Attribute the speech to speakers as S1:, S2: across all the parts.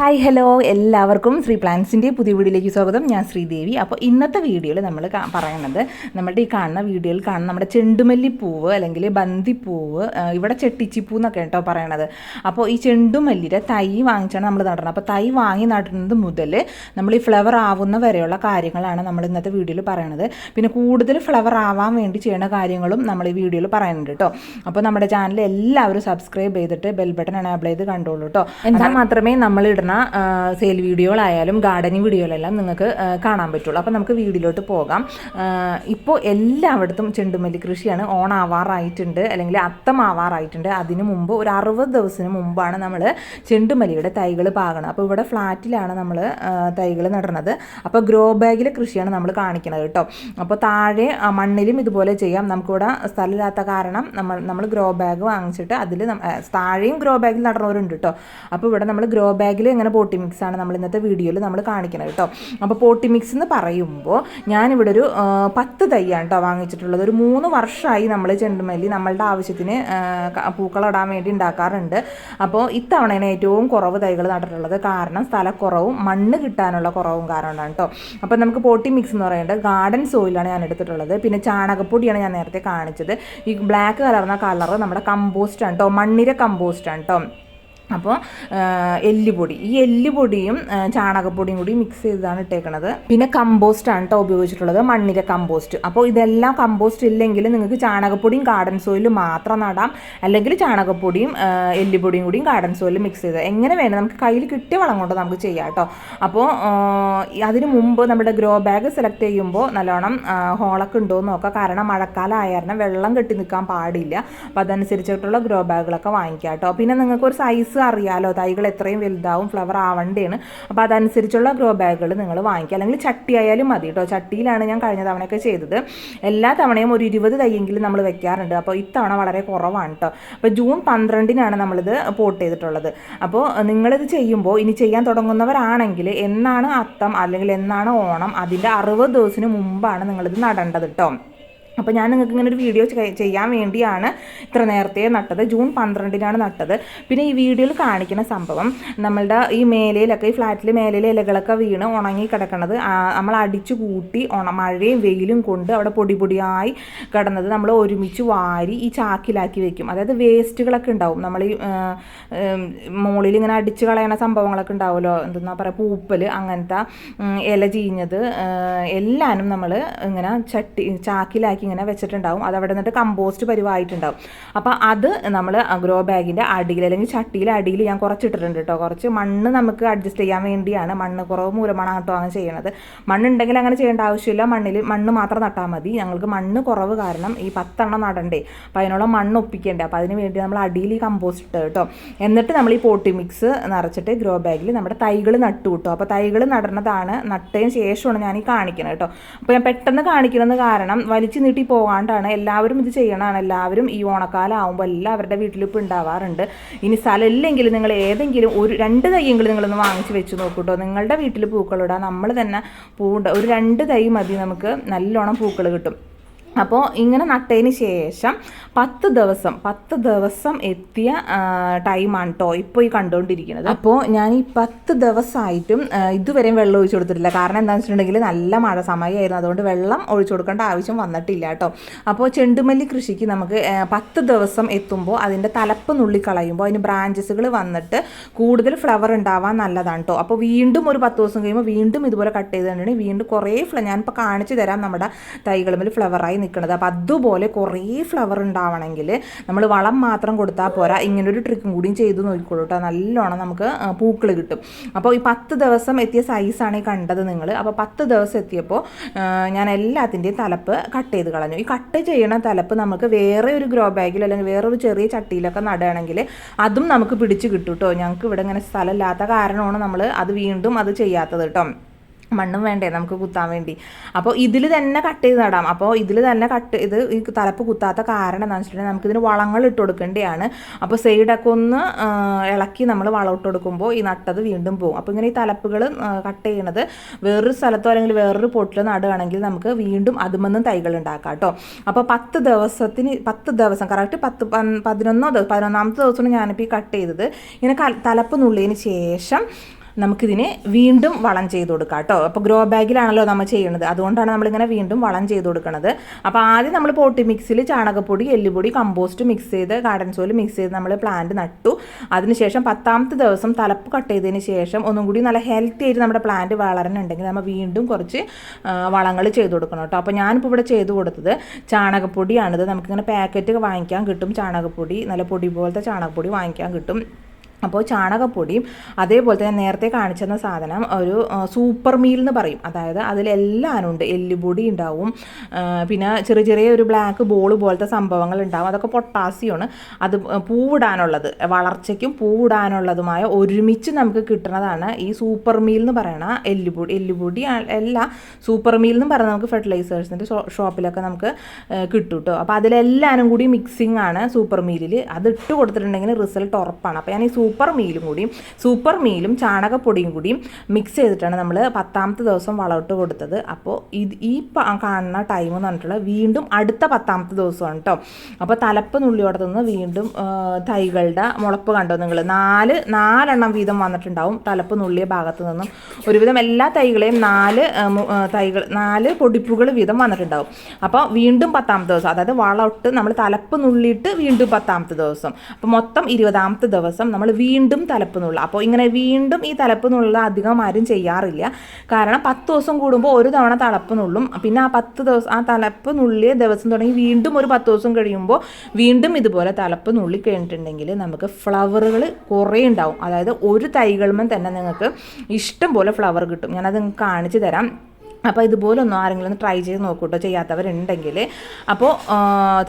S1: Hi hello എല്ലാവർക്കും ശ്രീ പ്ലാൻസിന്റെ പുതിയ വീഡിയോയിലേക്ക് സ്വാഗതം. ഞാൻ ശ്രീദേവി അപ്പോൾ ഇന്നത്തെ വീഡിയോയിൽ നമ്മൾ പറയുന്നത് നമ്മുടെ ഈ കാണുന്ന വീഡിയോയിൽ കാണുന്ന നമ്മുടെ ചെണ്ടുമല്ലിപ്പൂവ് അല്ലെങ്കിൽ ബന്ദിപ്പൂവ് ഇവിടെ ചെട്ടിച്ചിപ്പൂ എന്നൊക്കെ കേട്ടോ പറയണത്. അപ്പോൾ ഈ ചെണ്ടുമല്ലിയുടെ തൈ വാങ്ങിച്ചാണ് നമ്മൾ നടണം അപ്പോൾ തൈ വാങ്ങി നടുന്നത് മുതൽ നമ്മൾ ഈ ഫ്ലവർ ആവുന്ന വരെയുള്ള കാര്യങ്ങളാണ് നമ്മൾ ഇന്നത്തെ വീഡിയോയിൽ പറയണത്. പിന്നെ കൂടുതൽ ഫ്ലവർ ആവാൻ വേണ്ടി ചെയ്യുന്ന കാര്യങ്ങളും നമ്മൾ ഈ വീഡിയോയിൽ പറയുന്നുണ്ട് കേട്ടോ. അപ്പോൾ നമ്മുടെ ചാനൽ എല്ലാവരും സബ്സ്ക്രൈബ് ചെയ്തിട്ട് ബെൽ ബട്ടൺ എനേബിൾ ചെയ്ത് കണ്ടോളൂ കേട്ടോ. എന്നാൽ മാത്രമേ നമ്മൾ ഇടുന്ന സെയിൽ വീഡിയോകളായാലും ഗാർഡനിങ് വീഡിയോകളെല്ലാം നിങ്ങൾക്ക് കാണാൻ പറ്റുള്ളൂ. അപ്പോൾ നമുക്ക് വീഡിയോയിലോട്ട് പോകാം. ഇപ്പോൾ എല്ലായിടത്തും ചെണ്ടുമല്ലി കൃഷിയാണ് ഓണാവാറായിട്ടുണ്ട് അല്ലെങ്കിൽ അത്തം ആവാറായിട്ടുണ്ട് അതിന് മുമ്പ് ഒരു അറുപത് ദിവസത്തിന് മുമ്പാണ് നമ്മൾ ചെണ്ടുമല്ലിയുടെ തൈകൾ പാകണം അപ്പോൾ ഇവിടെ ഫ്ലാറ്റിലാണ് നമ്മൾ തൈകൾ നടണത് അപ്പോൾ ഗ്രോ ബാഗിലെ കൃഷിയാണ് നമ്മൾ കാണിക്കുന്നത് കേട്ടോ. അപ്പോൾ താഴെ മണ്ണിലും ഇതുപോലെ ചെയ്യാം. നമുക്കിവിടെ സ്ഥലമില്ലാത്ത കാരണം നമ്മൾ നമ്മൾ ഗ്രോ ബാഗ് വാങ്ങിച്ചിട്ട് അതിൽ താഴെയും ഗ്രോ ബാഗിൽ നടന്നവരുണ്ട് കേട്ടോ. അപ്പോൾ ഇവിടെ നമ്മൾ ഗ്രോ ബാഗിൽ ഇങ്ങനെ പോട്ടി ആണ് നമ്മൾ ഇന്നത്തെ വീഡിയോയിൽ നമ്മൾ കാണിക്കുന്നത് കേട്ടോ. അപ്പോൾ പോട്ടി മിക്സ് എന്ന് പറയുമ്പോൾ ഞാനിവിടെ ഒരു പത്ത് തൈയാണ് കേട്ടോ വാങ്ങിച്ചിട്ടുള്ളത്. ഒരു മൂന്ന് വർഷമായി നമ്മൾ ചെണ്ടുമല്ലി നമ്മളുടെ ആവശ്യത്തിന് പൂക്കളടാൻ പൂക്കളിടാൻ വേണ്ടി ഉണ്ടാക്കാറുണ്ട് അപ്പോൾ ഇത്തവണയാണ് ഏറ്റവും കുറവ് തൈകൾ നട്ടിട്ടുള്ളത്. കാരണം സ്ഥലക്കുറവും മണ്ണ് കിട്ടാനുള്ള കുറവും കാരണമാണ് കേട്ടോ. അപ്പോൾ നമുക്ക് പോട്ടി മിക്സ് എന്ന് പറയുന്നത് ഗാർഡൻ സോയിലാണ് ഞാൻ എടുത്തിട്ടുള്ളത്. പിന്നെ ചാണകപ്പൊടിയാണ് ഞാൻ നേരത്തെ കാണിച്ചത്. ഈ ബ്ലാക്ക് കലർന്ന കളർ നമ്മുടെ കമ്പോസ്റ്റ് ആണ് കേട്ടോ. മണ്ണിര കമ്പോസ്റ്റ് ആണ് കേട്ടോ. അപ്പോൾ എല്ലുപൊടി. ഈ എല്ലുപൊടിയും ചാണകപ്പൊടിയും കൂടി മിക്സ് ചെയ്താണ് ഇട്ടേക്കണത്. പിന്നെ കമ്പോസ്റ്റ് ആണ് കേട്ടോ ഉപയോഗിച്ചിട്ടുള്ളത്. മണ്ണിര കമ്പോസ്റ്റ്. അപ്പോൾ ഇതെല്ലാം കമ്പോസ്റ്റ് ഇല്ലെങ്കിൽ നിങ്ങൾക്ക് ചാണകപ്പൊടിയും ഗാർഡൻ സോയിലും മാത്രം നടാം. അല്ലെങ്കിൽ ചാണകപ്പൊടിയും എല്ലുപൊടിയും കൂടിയും ഗാർഡൻ സോയിലും മിക്സ് ചെയ്ത്. എങ്ങനെ വേണം നമുക്ക് കയ്യിൽ കിട്ടിയ വളം കൊണ്ട് നമുക്ക് ചെയ്യാം കേട്ടോ അപ്പോൾ അതിന് മുമ്പ് നമ്മുടെ ഗ്രോ ബാഗ് സെലക്ട് ചെയ്യുമ്പോൾ നല്ലോണം ഹോളൊക്കെ ഉണ്ടോ എന്ന് നോക്കാം. കാരണം മഴക്കാലം ആയ വെള്ളം കെട്ടി നിൽക്കാൻ പാടില്ല. അപ്പോൾ അതനുസരിച്ചിട്ടുള്ള ഗ്രോ ബാഗുകളൊക്കെ വാങ്ങിക്കാം കേട്ടോ പിന്നെ നിങ്ങൾക്ക് ഒരു സൈസ് അറിയാലോ? തൈകൾ എത്രയും വലുതാവും ഫ്ലവർ ആവേണ്ടതാണ് അപ്പോൾ അതനുസരിച്ചുള്ള ഗ്രോ ബാഗുകൾ നിങ്ങൾ വാങ്ങിക്കുക. അല്ലെങ്കിൽ ചട്ടി ആയാലും മതി കേട്ടോ ചട്ടിയിലാണ് ഞാൻ കഴിഞ്ഞ തവണയൊക്കെ ചെയ്തത്. എല്ലാ തവണയും ഒരു ഇരുപത് തൈയെങ്കിലും നമ്മൾ വെക്കാറുണ്ട്. അപ്പോൾ ഇത്തവണ വളരെ കുറവാണ് കേട്ടോ അപ്പോൾ ജൂൺ പന്ത്രണ്ടിനാണ് നമ്മളിത് പോട്ട് ചെയ്തിട്ടുള്ളത്. അപ്പോൾ നിങ്ങളിത് ചെയ്യുമ്പോൾ ഇനി ചെയ്യാൻ തുടങ്ങുന്നവരാണെങ്കിൽ എന്നാണ് അത്തം അല്ലെങ്കിൽ എന്നാണ് ഓണം അതിന്റെ അറുപത് ദിവസത്തിന് മുമ്പാണ് നിങ്ങളിത് നടേണ്ടത് കേട്ടോ അപ്പോൾ ഞാൻ നിങ്ങൾക്ക് ഇങ്ങനെ ഒരു വീഡിയോ ചെയ്യാൻ വേണ്ടിയാണ് ഇത്ര നേരത്തെ നട്ടത്. ജൂൺ പന്ത്രണ്ടിനാണ് നട്ടത്. പിന്നെ ഈ വീഡിയോയിൽ കാണിക്കുന്ന സംഭവം നമ്മളുടെ ഈ മേലയിലൊക്കെ ഈ ഫ്ലാറ്റിൽ മേലയിലെ ഇലകളൊക്കെ വീണ് ഉണങ്ങി കിടക്കുന്നത് നമ്മൾ അടിച്ചു കൂട്ടി ഉണ മഴയും വെയിലും കൊണ്ട് അവിടെ പൊടി പൊടിയായി കിടന്നത് നമ്മൾ ഒരുമിച്ച് വാരി ഈ ചാക്കിലാക്കി വെക്കും. അതായത് വേസ്റ്റുകളൊക്കെ ഉണ്ടാവും. നമ്മൾ ഈ മുകളിൽ ഇങ്ങനെ അടിച്ച് കളയണ സംഭവങ്ങളൊക്കെ ഉണ്ടാവുമല്ലോ. എന്തെന്നാ പറയുക പൂപ്പൽ അങ്ങനത്തെ ഇല ചീഞ്ഞത് എല്ലാനും നമ്മൾ ഇങ്ങനെ ചട്ടി ചാക്കിലാക്കി ഇങ്ങനെ വെച്ചിട്ടുണ്ടാവും. അത് അവിടെ നിന്നിട്ട് കമ്പോസ്റ്റ് പരിവായിട്ടുണ്ടാവും. അപ്പോൾ അത് നമ്മൾ ഗ്രോ ബാഗിന്റെ അടിയിൽ അല്ലെങ്കിൽ ചട്ടിയിലെ അടിയിൽ ഞാൻ കുറച്ചിട്ടിട്ടുണ്ട് കേട്ടോ. കുറച്ച് മണ്ണ് നമുക്ക് അഡ്ജസ്റ്റ് ചെയ്യാൻ വേണ്ടിയാണ്. മണ്ണ് കുറവ് മൂലമാണ് കേട്ടോ അങ്ങനെ ചെയ്യണത്. മണ്ണുണ്ടെങ്കിൽ അങ്ങനെ ചെയ്യേണ്ട ആവശ്യമില്ല. മണ്ണിൽ മണ്ണ് മാത്രം നട്ടാൽ മതി. ഞങ്ങൾക്ക് മണ്ണ് കുറവ് കാരണം ഈ പത്തെണ്ണം നടണ്ടേ. അപ്പോൾ അതിനുള്ള മണ്ണ് ഒപ്പിക്കണ്ടേ. അപ്പോൾ അതിന് വേണ്ടി നമ്മൾ അടിയിൽ ഈ കമ്പോസ്റ്റ് ഇട്ട് കേട്ടോ. എന്നിട്ട് നമ്മൾ ഈ പോട്ടി മിക്സ് നിറച്ചിട്ട് ഗ്രോ ബാഗിൽ നമ്മുടെ തൈകൾ നട്ടു കിട്ടും. അപ്പോൾ തൈകൾ നടണതാണ് നട്ടതിന് ശേഷമാണ് ഞാൻ ഈ കാണിക്കുന്നത് കേട്ടോ. അപ്പോൾ ഞാൻ പെട്ടെന്ന് കാണിക്കുന്നത് കാരണം വലിച്ചു നീട്ടി പോകാണ്ടാണ് എല്ലാവരും ഇത് ചെയ്യണതാണ് എല്ലാവരും ഈ ഓണക്കാലം ആകുമ്പോൾ എല്ലാവരുടെ വീട്ടിലും ഇപ്പോൾ ഉണ്ടാവാറുണ്ട് ഇനി സ്ഥലം ഇല്ലെങ്കിൽ നിങ്ങൾ ഏതെങ്കിലും ഒരു രണ്ട് തൈയെങ്കിലും നിങ്ങളൊന്ന് വാങ്ങിച്ച് വെച്ച് നോക്കൂട്ടോ. നിങ്ങളുടെ വീട്ടിൽ പൂക്കളിടാം നമ്മൾ തന്നെ പൂണ്ട ഒരു രണ്ട് തൈ മതി നമുക്ക് നല്ലോണം പൂക്കൾ കിട്ടും. അപ്പോൾ ഇങ്ങനെ നട്ടതിന് ശേഷം പത്ത് ദിവസം പത്ത് ദിവസം എത്തിയ ടൈമാണ് കേട്ടോ ഇപ്പോൾ ഈ കണ്ടുകൊണ്ടിരിക്കുന്നത് അപ്പോൾ ഞാൻ ഈ പത്ത് ദിവസമായിട്ടും ഇതുവരെയും വെള്ളം ഒഴിച്ചു കൊടുത്തിട്ടില്ല. കാരണം എന്താണെന്ന് വെച്ചിട്ടുണ്ടെങ്കിൽ നല്ല മഴ സമയമായിരുന്നു അതുകൊണ്ട് വെള്ളം ഒഴിച്ചു കൊടുക്കേണ്ട ആവശ്യം വന്നിട്ടില്ല കേട്ടോ അപ്പോൾ ചെണ്ടുമല്ലി കൃഷിക്ക് നമുക്ക് പത്ത് ദിവസം എത്തുമ്പോൾ അതിന്റെ തലപ്പ് നുള്ളിക്കളയുമ്പോൾ അതിന് ബ്രാഞ്ചസുകൾ വന്നിട്ട് കൂടുതൽ ഫ്ലവർ ഉണ്ടാവാൻ നല്ലതാണ് കേട്ടോ അപ്പോൾ വീണ്ടും ഒരു പത്ത് ദിവസം കഴിയുമ്പോൾ വീണ്ടും ഇതുപോലെ കട്ട് ചെയ്തിട്ടുണ്ടെങ്കിൽ വീണ്ടും കുറേ ഫ്ല ഞാനിപ്പോൾ കാണിച്ചു തരാം നമ്മുടെ തൈകളുമ്പിൽ ഫ്ലവറായി നിൽക്കുന്നത് അപ്പോൾ അതുപോലെ കുറേ ഫ്ലവർ ഉണ്ടാവണമെങ്കിൽ നമ്മൾ വളം മാത്രം കൊടുത്താൽ പോരാ. ഇങ്ങനൊരു ട്രിക്കും കൂടിയും ചെയ്ത് നോക്കിക്കോളൂ കേട്ടോ നല്ലോണം നമുക്ക് പൂക്കൾ കിട്ടും. അപ്പോൾ ഈ പത്ത് ദിവസം എത്തിയ സൈസാണ് ഈ കണ്ടത് നിങ്ങൾ അപ്പോൾ പത്ത് ദിവസം എത്തിയപ്പോൾ ഞാൻ എല്ലാത്തിന്റെയും തലപ്പ് കട്ട് ചെയ്ത് കളഞ്ഞു. ഈ കട്ട് ചെയ്യണ തലപ്പ് നമുക്ക് വേറെ ഒരു ഗ്രോ ബാഗിൽ അല്ലെങ്കിൽ ഒരു ചെറിയ ചട്ടിയിലൊക്കെ നടുകയാണെങ്കിൽ അതും നമുക്ക് പിടിച്ച് കിട്ടും കേട്ടോ ഞങ്ങൾക്ക് ഇവിടെ ഇങ്ങനെ സ്ഥലമില്ലാത്ത കാരണമാണ് നമ്മൾ അത് വീണ്ടും അത് ചെയ്യാത്തത് കേട്ടോ മണ്ണും വേണ്ടേ നമുക്ക് കുത്താൻ വേണ്ടി. അപ്പോൾ ഇതിൽ തന്നെ കട്ട് ചെയ്ത് നടാം. അപ്പോൾ ഇതിൽ തന്നെ കട്ട് ഇത് ഈ തലപ്പ് കുത്താത്ത കാരണം എന്താണെന്ന് വെച്ചിട്ടുണ്ടെങ്കിൽ നമുക്കിതിന് വളങ്ങൾ ഇട്ട് കൊടുക്കേണ്ടതാണ്. അപ്പോൾ സൈഡൊക്കെ ഒന്ന് ഇളക്കി നമ്മൾ വളം ഇട്ട് കൊടുക്കുമ്പോൾ ഈ നട്ടത് വീണ്ടും പോകും അപ്പോൾ ഇങ്ങനെ ഈ തലപ്പുകൾ കട്ട് ചെയ്യണത് വേറൊരു സ്ഥലത്തോ അല്ലെങ്കിൽ വേറൊരു പൊട്ടിൽ നടുകയാണെങ്കിൽ നമുക്ക് വീണ്ടും അതുമെന്നും തൈകൾ ഉണ്ടാക്കാം കേട്ടോ. അപ്പോൾ പത്ത് ദിവസത്തിന് പത്ത് ദിവസം കറക്റ്റ് പത്ത് പതിനൊന്നോ ദിവസം പതിനൊന്നാമത്തെ ദിവസമാണ് ഞാനിപ്പോൾ ഈ കട്ട് ചെയ്തത്. ഇങ്ങനെ തലപ്പ് നുള്ളിയതിന് ശേഷം നമുക്കിതിനെ വീണ്ടും വളം ചെയ്ത് കൊടുക്കാം കേട്ടോ. അപ്പോൾ ഗ്രോ ബാഗിലാണല്ലോ നമ്മൾ ചെയ്യുന്നത്. അതുകൊണ്ടാണ് നമ്മളിങ്ങനെ വീണ്ടും വളം ചെയ്ത് കൊടുക്കുന്നത് അപ്പോൾ ആദ്യം നമ്മൾ പോട്ടി മിക്സിൽ ചാണകപ്പൊടി എല്ലുപൊടി കമ്പോസ്റ്റ് മിക്സ് ചെയ്ത് ഗാർഡൻ സോയിൽ മിക്സ് ചെയ്ത് നമ്മൾ പ്ലാന്റ് നട്ടു. അതിനുശേഷം പത്താമത്തെ ദിവസം തലപ്പ് കട്ട് ചെയ്തതിന് ശേഷം ഒന്നും കൂടി നല്ല ഹെൽത്തി ആയിട്ട് നമ്മുടെ പ്ലാന്റ് വളരണുണ്ടെങ്കിൽ നമ്മൾ വീണ്ടും കുറച്ച് വളങ്ങൾ ചെയ്ത് കൊടുക്കണം കേട്ടോ. അപ്പോൾ ഞാനിപ്പോൾ ഇവിടെ ചെയ്ത് കൊടുത്തത് ചാണകപ്പൊടിയാണിത്. നമുക്കിങ്ങനെ പാക്കറ്റ് വാങ്ങിക്കാൻ കിട്ടും. ചാണകപ്പൊടി നല്ല പൊടി പോലത്തെ ചാണകപ്പൊടി വാങ്ങിക്കാൻ കിട്ടും. അപ്പോൾ ചാണകപ്പൊടിയും അതേപോലെ തന്നെ നേരത്തെ കാണിച്ചെന്ന സാധനം ഒരു സൂപ്പർ മീൽ എന്ന് പറയും. അതായത് അതിലെല്ലാം ഉണ്ട് എല്ലുപൊടി ഉണ്ടാവും. പിന്നെ ചെറിയ ചെറിയ ഒരു ബ്ലാക്ക് ബോൾ പോലത്തെ സംഭവങ്ങൾ ഉണ്ടാവും അതൊക്കെ പൊട്ടാസ്യമാണ്. അത് പൂവിടാനുള്ളത്. വളർച്ചയ്ക്കും പൂവിടാനുള്ളതുമായ ഒരുമിച്ച് നമുക്ക് കിട്ടുന്നതാണ് ഈ സൂപ്പർ മീൽ എന്ന് പറയണ എല്ലുപൊടി എല്ലുപൊടി അല്ല സൂപ്പർ മീൽ എന്ന് പറയുന്നത് നമുക്ക് ഫെർട്ടിലൈസേഴ്സിന്റെ ഷോപ്പിലൊക്കെ നമുക്ക് കിട്ടും കേട്ടോ അപ്പോൾ അതിലെല്ലാവരും കൂടി മിക്സിംഗ് ആണ് സൂപ്പർ മീലിൽ. അത് കൊടുത്തിട്ടുണ്ടെങ്കിൽ റിസൾട്ട് ഉറപ്പാണ്. അപ്പോൾ ഞാൻ ഈ സൂപ്പർ മീലും കൂടിയും സൂപ്പർ മീലും ചാണകപ്പൊടിയും കൂടിയും മിക്സ് ചെയ്തിട്ടാണ് നമ്മൾ പത്താമത്തെ ദിവസം വളമിട്ട് കൊടുത്തത്. അപ്പോൾ ഇത് ഈ കാണുന്ന ടൈം എന്ന് പറഞ്ഞിട്ടുള്ളത് വീണ്ടും അടുത്ത പത്താമത്തെ ദിവസമാണ് കേട്ടോ അപ്പോൾ തലപ്പ് നുള്ളിയോടെ നിന്ന് വീണ്ടും തൈകളുടെ മുളപ്പ് കണ്ടോ നിങ്ങൾ നാല് നാലെണ്ണം വീതം വന്നിട്ടുണ്ടാവും തലപ്പ് നുള്ളിയ ഭാഗത്ത് നിന്നും. ഒരുവിധം എല്ലാ തൈകളെയും നാല് തൈകൾ നാല് പൊടിപ്പുകൾ വീതം വന്നിട്ടുണ്ടാവും. അപ്പോൾ വീണ്ടും പത്താമത്തെ ദിവസം അതായത് വളമിട്ട് നമ്മൾ തലപ്പ് നുള്ളിയിട്ട് വീണ്ടും പത്താമത്തെ ദിവസം. അപ്പോൾ മൊത്തം ഇരുപതാമത്തെ ദിവസം നമ്മൾ വീണ്ടും തലപ്പ് അപ്പോൾ ഇങ്ങനെ വീണ്ടും ഈ തലപ്പ് അധികം ആരും ചെയ്യാറില്ല. കാരണം പത്ത് ദിവസം കൂടുമ്പോൾ ഒരു തവണ തലപ്പ് നുള്ളും പിന്നെ ആ പത്ത് ദിവസം ആ തലപ്പ് നുള്ളിയ ദിവസം തുടങ്ങി വീണ്ടും ഒരു പത്ത് ദിവസം കഴിയുമ്പോൾ വീണ്ടും ഇതുപോലെ തലപ്പ് നുള്ളി കഴിഞ്ഞിട്ടുണ്ടെങ്കിൽ നമുക്ക് ഫ്ലവറുകൾ കുറേ ഉണ്ടാവും. അതായത് ഒരു തൈകളുമ്പോൾ തന്നെ നിങ്ങൾക്ക് ഇഷ്ടം പോലെ ഫ്ലവർ കിട്ടും. ഞാനത് നിങ്ങൾക്ക് കാണിച്ചു തരാം. അപ്പോൾ ഇതുപോലൊന്നും ആരെങ്കിലും ഒന്ന് ട്രൈ ചെയ്ത് നോക്കൂട്ടോ. ചെയ്യാത്തവരുണ്ടെങ്കിൽ. അപ്പോൾ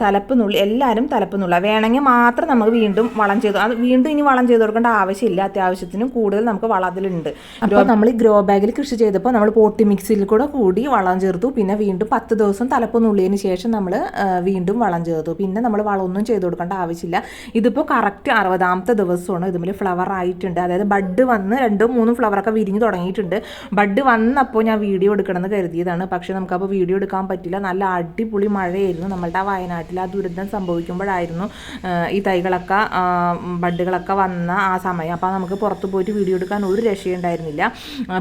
S1: തലപ്പ് നുള്ളി എല്ലാവരും തലപ്പ് നുള്ള വേണമെങ്കിൽ മാത്രം നമുക്ക് വീണ്ടും വളം ചെയ്തു അത് വീണ്ടും ഇനി വളം ചെയ്ത് കൊടുക്കേണ്ട ആവശ്യമില്ല. അത്യാവശ്യത്തിനും കൂടുതൽ നമുക്ക് വളം അതിലുണ്ട് അപ്പോൾ നമ്മൾ ഈ ഗ്രോ ബാഗിൽ കൃഷി ചെയ്തപ്പോൾ നമ്മൾ പോട്ടി മിക്സിയിൽ കൂടെ കൂടി വളം ചേർത്തു. പിന്നെ വീണ്ടും പത്ത് ദിവസം തലപ്പ് നുള്ളിയതിന് ശേഷം നമ്മൾ വീണ്ടും വളം ചേർത്തു. പിന്നെ നമ്മൾ വളമൊന്നും ചെയ്ത് കൊടുക്കേണ്ട ആവശ്യമില്ല. ഇതിപ്പോൾ കറക്റ്റ് അറുപതാമത്തെ ദിവസമാണ്. ഇതുമിൽ ഫ്ലവർ ആയിട്ടുണ്ട്. അതായത് ബഡ് വന്ന് രണ്ടും മൂന്നും ഫ്ലവറൊക്കെ വിരിഞ്ഞ് തുടങ്ങിയിട്ടുണ്ട്. ബഡ് വന്നപ്പോൾ ഞാൻ വീഡിയോ എടുക്കണം എടുക്കണമെന്ന് കരുതിയതാണ്. പക്ഷേ നമുക്കപ്പോൾ വീഡിയോ എടുക്കാൻ പറ്റില്ല. നല്ല അടിപൊളി മഴയായിരുന്നു നമ്മളുടെ ആ വയനാട്ടിൽ. ആ ദുരന്തം സംഭവിക്കുമ്പോഴായിരുന്നു ഈ തൈകളൊക്കെ ബഡ്ഡുകളൊക്കെ വന്ന ആ സമയം. അപ്പോൾ നമുക്ക് പുറത്ത് പോയിട്ട് വീഡിയോ എടുക്കാൻ ഒരു രക്ഷയുണ്ടായിരുന്നില്ല.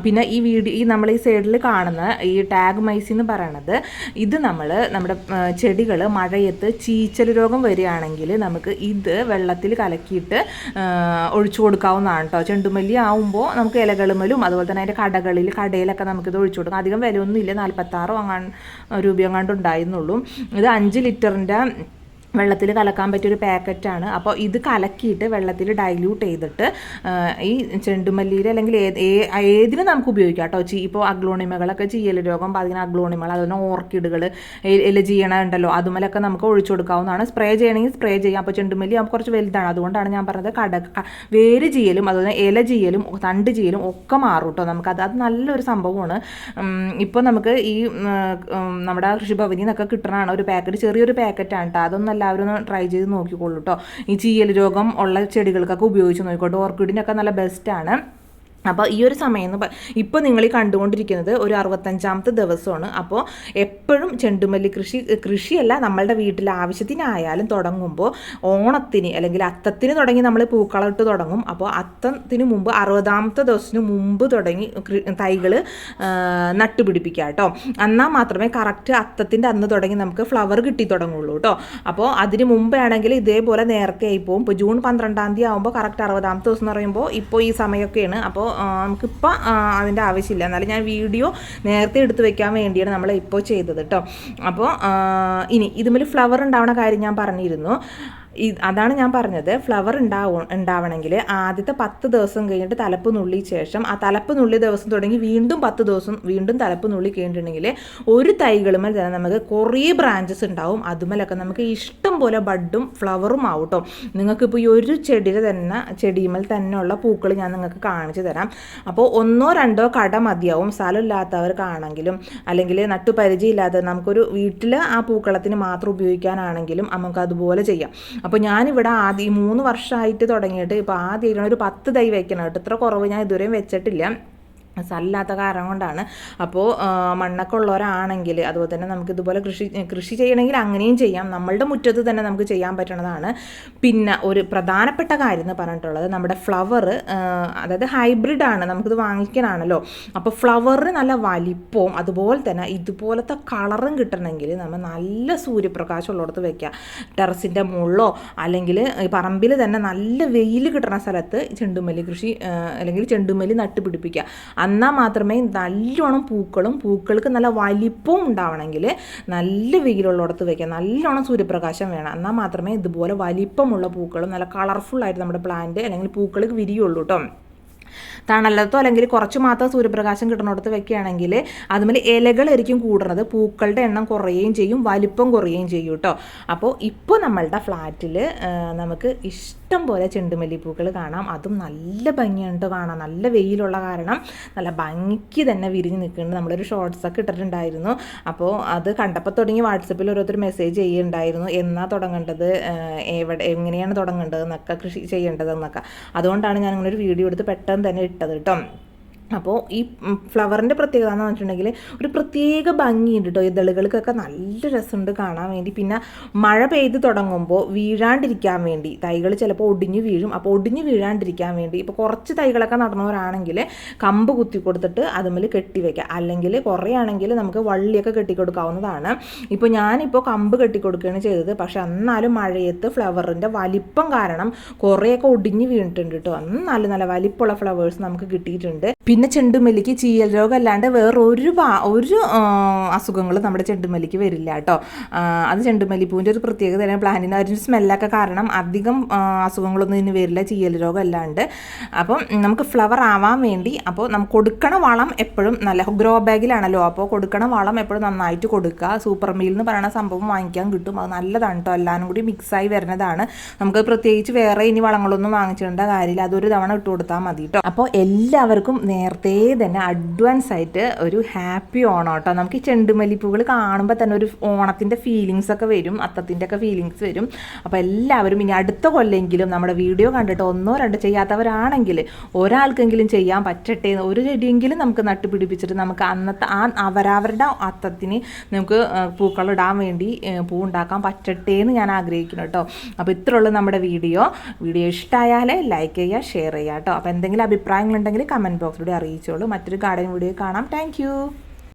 S1: പിന്നെ ഈ വീഡിയോ ഈ നമ്മൾ ഈ സൈഡിൽ കാണുന്ന ഈ ടാഗ് മൈസി എന്ന് പറയണത് ഇത് നമ്മൾ നമ്മുടെ ചെടികൾ മഴയത്ത് ചീച്ചൽ രോഗം വരികയാണെങ്കിൽ നമുക്ക് ഇത് വെള്ളത്തിൽ കലക്കിയിട്ട് ഒഴിച്ചു കൊടുക്കാവുന്നതാണ് കേട്ടോ ചെണ്ടുമല്ലി ആവുമ്പോൾ നമുക്ക് ഇലകളുമലും അതുപോലെ തന്നെ അതിന്റെ കടകളിൽ കടയിലൊക്കെ നമുക്കിത് ഒഴിച്ചു കൊടുക്കാം. അധികം വിലയൊന്നുമില്ല. നാൽപ്പത്താറോ രൂപ രൂപയങ്ങാണ്ട് ഉണ്ടായിരുന്നുള്ളൂ. ഇത് അഞ്ച് ലിറ്ററിന്റെ വെള്ളത്തിൽ കലക്കാൻ പറ്റിയൊരു പാക്കറ്റാണ്. അപ്പോൾ ഇത് കലക്കിയിട്ട് വെള്ളത്തിൽ ഡൈല്യൂട്ട് ചെയ്തിട്ട് ഈ ചെണ്ടുമല്ലിയിൽ അല്ലെങ്കിൽ ഏത് ഏതിനും നമുക്ക് ഉപയോഗിക്കാം കേട്ടോ. ചീ ഇപ്പോൾ അഗ്ലോണിമകളൊക്കെ ചീയൽ രോഗം ബാധിക്കുന്ന അഗ്ലോണിമകൾ അതുപോലെ ഓർക്കിഡുകൾ ഇല ചെയ്യണ ഉണ്ടല്ലോ അതുമലൊക്കെ നമുക്ക് ഒഴിച്ചു കൊടുക്കാവുന്നതാണ്. സ്പ്രേ ചെയ്യണമെങ്കിൽ സ്പ്രേ ചെയ്യാം. അപ്പോൾ ചെണ്ടുമല്ലി നമുക്ക് കുറച്ച് വലുതാണ്. അതുകൊണ്ടാണ് ഞാൻ പറഞ്ഞത് കട വേര് ചെയ്യലും അതുപോലെ ഇല ചെയ്യലും തണ്ട് ചെയ്യലും ഒക്കെ മാറും കേട്ടോ നമുക്കത് അത് നല്ലൊരു സംഭവമാണ്. ഇപ്പോൾ നമുക്ക് ഈ നമ്മുടെ കൃഷിഭവനിൽ നിന്നൊക്കെ കിട്ടണതാണ് ഒരു പാക്കറ്റ് ചെറിയൊരു പാക്കറ്റാണ് കേട്ടോ. അതൊന്നും എല്ലാവരും ഒന്ന് ട്രൈ ചെയ്ത് നോക്കിക്കോളൂ കേട്ടോ ഈ ചീയൽ രോഗം ഉള്ള ചെടികൾക്കൊക്കെ ഉപയോഗിച്ച് നോക്കിക്കോട്ടെ. ഓർക്കിഡിനൊക്കെ നല്ല ബെസ്റ്റാണ് അപ്പോൾ ഈ ഒരു സമയം എന്ന് ഇപ്പോൾ നിങ്ങൾ കണ്ടുകൊണ്ടിരിക്കുന്നത് ഒരു അറുപത്തഞ്ചാമത്തെ ദിവസമാണ്. അപ്പോൾ എപ്പോഴും ചെണ്ടുമല്ലി കൃഷി കൃഷിയല്ല നമ്മളുടെ വീട്ടിൽ ആവശ്യത്തിനായാലും തുടങ്ങുമ്പോൾ ഓണത്തിന് അല്ലെങ്കിൽ അത്തത്തിന് തുടങ്ങി നമ്മൾ പൂക്കളമിട്ട് തുടങ്ങും. അപ്പോൾ അത്തത്തിന് മുമ്പ് അറുപതാമത്തെ ദിവസത്തിന് മുമ്പ് തുടങ്ങി തൈകൾ നട്ടുപിടിപ്പിക്കുക കേട്ടോ. എന്നാൽ മാത്രമേ കറക്റ്റ് അത്തത്തിന്റെ അന്ന് തുടങ്ങി നമുക്ക് ഫ്ലവർ കിട്ടി തുടങ്ങുള്ളൂ കേട്ടോ. അപ്പോൾ അതിന് മുമ്പാണെങ്കിൽ ഇതേപോലെ നേരത്തെ ആയി പോകും ഇപ്പോൾ ജൂൺ പന്ത്രണ്ടാം തീയതി ആകുമ്പോൾ കറക്റ്റ് അറുപതാമത്തെ ദിവസം എന്ന് പറയുമ്പോൾ ഇപ്പോൾ ഈ സമയമൊക്കെയാണ് അപ്പോൾ നമുക്കിപ്പോൾ അതിന്റെ ആവശ്യമില്ല. എന്നാലും ഞാൻ വീഡിയോ നേരത്തെ എടുത്ത് വെക്കാൻ വേണ്ടിയാണ് നമ്മൾ ഇപ്പോൾ ചെയ്തത് കേട്ടോ അപ്പോൾ ഇനി ഇതുമൊരു ഫ്ലവർ ഉണ്ടാവുന്ന കാര്യം ഞാൻ പറഞ്ഞിരുന്നു. അതാണ് ഞാൻ പറഞ്ഞത്. ഫ്ലവർ ഉണ്ടാവും ഉണ്ടാവണമെങ്കിൽ ആദ്യത്തെ പത്ത് ദിവസം കഴിഞ്ഞിട്ട് തലപ്പ് നുള്ളി ശേഷം ആ തലപ്പ് നുള്ളി ദിവസം തുടങ്ങി വീണ്ടും പത്ത് ദിവസം വീണ്ടും തലപ്പ് നുള്ളി കഴിഞ്ഞിട്ടുണ്ടെങ്കിൽ ഒരു തൈകളുമേൽ തന്നെ നമുക്ക് കുറേ ബ്രാഞ്ചസ് ഉണ്ടാവും. അതുമേലൊക്കെ നമുക്ക് ഇഷ്ടം പോലെ ബഡും ഫ്ലവറും ആവട്ടോ നിങ്ങൾക്കിപ്പോൾ ഈ ഒരു ചെടിയുടെ തന്നെ ചെടിയുമേൽ തന്നെയുള്ള പൂക്കൾ ഞാൻ നിങ്ങൾക്ക് കാണിച്ചു തരാം. അപ്പോൾ ഒന്നോ രണ്ടോ കട മതിയാവും. സ്ഥലമില്ലാത്തവർക്കാണെങ്കിലും അല്ലെങ്കിൽ നട്ടുപരിചയമില്ലാതെ നമുക്കൊരു വീട്ടിൽ ആ പൂക്കളത്തിന് മാത്രം ഉപയോഗിക്കാനാണെങ്കിലും നമുക്ക് അതുപോലെ ചെയ്യാം. അപ്പോൾ ഞാനിവിടെ ആദ്യം മൂന്ന് വർഷമായിട്ട് തുടങ്ങിയിട്ട് ഇപ്പോൾ ആദ്യമായിട്ടാണ് ഒരു പത്ത് തൈ വെക്കണം കേട്ടോ. ഇത്ര കുറവ് ഞാൻ ഇതുവരെയും വെച്ചിട്ടില്ല. സ്ഥലമില്ലാത്ത കാരണം കൊണ്ടാണ്. അപ്പോൾ മണ്ണൊക്കെ ഉള്ളവരാണെങ്കിൽ അതുപോലെ തന്നെ നമുക്ക് ഇതുപോലെ കൃഷി കൃഷി ചെയ്യണമെങ്കിൽ അങ്ങനെയും ചെയ്യാം. നമ്മളുടെ മുറ്റത്ത് തന്നെ നമുക്ക് ചെയ്യാൻ പറ്റുന്നതാണ്. പിന്നെ ഒരു പ്രധാനപ്പെട്ട കാര്യം എന്ന് പറഞ്ഞിട്ടുള്ളത് നമ്മുടെ ഫ്ലവർ അതായത് ഹൈബ്രിഡ് ആണ്. നമുക്കിത് വാങ്ങിക്കാനാണല്ലോ അപ്പോൾ ഫ്ലവറിന് നല്ല വലിപ്പവും അതുപോലെ തന്നെ ഇതുപോലത്തെ കളറും കിട്ടണമെങ്കിൽ നമ്മൾ നല്ല സൂര്യപ്രകാശം ഉള്ളിടത്ത് വെക്കുക. ടെറസിന്റെ മുകളിലോ അല്ലെങ്കിൽ പറമ്പിൽ തന്നെ നല്ല വെയിൽ കിട്ടുന്ന സ്ഥലത്ത് ചെണ്ടുമല്ലി കൃഷി അല്ലെങ്കിൽ ചെണ്ടുമല്ലി നട്ടുപിടിപ്പിക്കുക. എന്നാൽ മാത്രമേ നല്ലോണം പൂക്കളും പൂക്കൾക്ക് നല്ല വലിപ്പവും ഉണ്ടാവണമെങ്കിൽ നല്ല വെയിലുള്ളിടത്ത് വയ്ക്കുക നല്ലോണം സൂര്യപ്രകാശം വേണം. എന്നാൽ മാത്രമേ ഇതുപോലെ വലിപ്പമുള്ള പൂക്കളും നല്ല കളർഫുള്ളായിട്ട് നമ്മുടെ പ്ലാന്റ് അല്ലെങ്കിൽ പൂക്കൾക്ക് വിരിയുള്ളൂ കേട്ടോ തണലത്തോ അല്ലെങ്കിൽ കുറച്ച് മാത്രം സൂര്യപ്രകാശം കിട്ടുന്നിടത്ത് വെക്കുകയാണെങ്കിൽ അതുമേൽ ഇലകളായിരിക്കും കൂടുന്നത്. പൂക്കളുടെ എണ്ണം കുറയുകയും ചെയ്യും വലിപ്പം കുറയുകയും ചെയ്യും കേട്ടോ അപ്പോൾ ഇപ്പോൾ നമ്മളുടെ ഫ്ലാറ്റിൽ നമുക്ക് ഇഷ്ടം പോലെ ചെണ്ടുമല്ലിപ്പൂക്കൾ കാണാം. അതും നല്ല ഭംഗിയുണ്ട് കാണാം നല്ല വെയിലുള്ള കാരണം നല്ല ഭംഗിക്ക് തന്നെ വിരിഞ്ഞ് നിൽക്കുന്നുണ്ട്. നമ്മളൊരു ഷോർട്സ് ഒക്കെ ഇട്ടിട്ടുണ്ടായിരുന്നു. അപ്പോൾ അത് കണ്ടപ്പോൾ തുടങ്ങി വാട്സപ്പിൽ ഓരോരുത്തർ മെസ്സേജ് ചെയ്യുന്നുണ്ടായിരുന്നു എന്നാ തുടങ്ങേണ്ടത്? എവിടെ എങ്ങനെയാണ് തുടങ്ങേണ്ടത് എന്നൊക്കെ കൃഷി ചെയ്യേണ്ടതെന്നൊക്കെ. അതുകൊണ്ടാണ് ഞാൻ അങ്ങനെ ഒരു വീഡിയോ എടുത്ത് പെട്ടെന്ന് തന്നെ ഇട്ടത് കേട്ടോ അപ്പോൾ ഈ ഫ്ലവറിന്റെ പ്രത്യേകത എന്ന് പറഞ്ഞിട്ടുണ്ടെങ്കിൽ ഒരു പ്രത്യേക ഭംഗിയുണ്ട് കേട്ടോ ഇതളുകൾക്കൊക്കെ നല്ല രസമുണ്ട് കാണാൻ വേണ്ടി. പിന്നെ മഴ പെയ്ത് തുടങ്ങുമ്പോൾ വീഴാണ്ടിരിക്കാൻ വേണ്ടി. തൈകൾ ചിലപ്പോൾ ഒടിഞ്ഞു വീഴും. അപ്പോൾ ഒടിഞ്ഞു വീഴാണ്ടിരിക്കാൻ വേണ്ടി. ഇപ്പോൾ കുറച്ച് തൈകളൊക്കെ നടന്നവരാണെങ്കിൽ കമ്പ് കുത്തി കൊടുത്തിട്ട് അതുമിൽ കെട്ടിവെക്കുക അല്ലെങ്കിൽ കുറേ ആണെങ്കിൽ നമുക്ക് വള്ളിയൊക്കെ കെട്ടിക്കൊടുക്കാവുന്നതാണ്. ഇപ്പോൾ ഞാനിപ്പോൾ കമ്പ് കെട്ടിക്കൊടുക്കുകയാണ് ചെയ്തത്. പക്ഷേ എന്നാലും മഴയത്ത് ഫ്ലവറിന്റെ വലിപ്പം കാരണം കുറേയൊക്കെ ഒടിഞ്ഞു വീണിട്ടുണ്ട് കേട്ടോ നല്ല നല്ല വലിപ്പമുള്ള ഫ്ലവേഴ്സ് നമുക്ക് കിട്ടിയിട്ടുണ്ട്. പിന്നെ ചെണ്ടുമല്ലിക്ക് ചീയൽ രോഗം അല്ലാണ്ട് വേറെ ഒരു ഒരു അസുഖങ്ങൾ നമ്മുടെ ചെണ്ടുമല്ലിക്ക് വരില്ല കേട്ടോ. അത് ചെണ്ടുമല്ലിപ്പൂവിന്റെ ഒരു പ്രത്യേകത പ്ലാന്റിന് ഒരു സ്മെല്ലൊക്കെ കാരണം അധികം അസുഖങ്ങളൊന്നും ഇതിന് വരില്ല ചീയൽ രോഗം അല്ലാണ്ട് അപ്പം നമുക്ക് ഫ്ലവർ ആവാൻ വേണ്ടി അപ്പോൾ നമുക്ക് കൊടുക്കണ വളം എപ്പോഴും നല്ല ഗ്രോ ബാഗിലാണല്ലോ അപ്പോൾ കൊടുക്കണ വളം എപ്പോഴും നന്നായിട്ട് കൊടുക്കുക. സൂപ്പർ മീൽ എന്ന് പറയുന്ന സംഭവം വാങ്ങിക്കാൻ കിട്ടും. അത് നല്ലതാണ് കേട്ടോ. എല്ലാവരും കൂടി മിക്സായി വരുന്നതാണ്. നമുക്ക് പ്രത്യേകിച്ച് വേറെ ഇനി വളങ്ങളൊന്നും വാങ്ങിച്ചിടേണ്ട കാര്യമില്ല. അതൊരു തവണ ഇട്ട് കൊടുത്താൽ മതി കേട്ടോ. അപ്പോൾ എല്ലാവർക്കും നേരത്തെ തന്നെ അഡ്വാൻസ് ആയിട്ട് ഒരു ഹാപ്പി ഓണം കേട്ടോ. നമുക്ക് ഈ ചെണ്ടുമല്ലിപ്പൂകൾ കാണുമ്പോൾ തന്നെ ഒരു ഓണത്തിന്റെ ഫീലിങ്സ് ഒക്കെ വരും അത്തത്തിന്റെ ഒക്കെ ഫീലിങ്സ് വരും. അപ്പോൾ എല്ലാവരും ഇനി അടുത്ത കൊല്ലെങ്കിലും നമ്മുടെ വീഡിയോ കണ്ടിട്ട് ഒന്നോ രണ്ടോ ചെയ്യാത്തവരാണെങ്കിൽ ഒരാൾക്കെങ്കിലും ചെയ്യാൻ പറ്റട്ടെ ഒരു ചെടിയെങ്കിലും നമുക്ക് നട്ടുപിടിപ്പിച്ചിട്ട് നമുക്ക് അന്നത്തെ ആ അവരവരുടെ അത്തത്തിന് നമുക്ക് പൂക്കളിടാൻ വേണ്ടി പൂ ഉണ്ടാക്കാൻ പറ്റട്ടെ എന്ന് ഞാൻ ആഗ്രഹിക്കുന്നു കേട്ടോ. അപ്പോൾ ഇത്രയുള്ളൂ നമ്മുടെ വീഡിയോ വീഡിയോ ഇഷ്ടമായാൽ ലൈക്ക് ചെയ്യുക ഷെയർ ചെയ്യുക കേട്ടോ. അപ്പോൾ എന്തെങ്കിലും അഭിപ്രായങ്ങളുണ്ടെങ്കിൽ കമന്റ് ബോക്സിലൂടെ അറിയിച്ചോളൂ. മറ്റൊരു ഗാർഡൻ വീഡിയോ കാണാം. താങ്ക്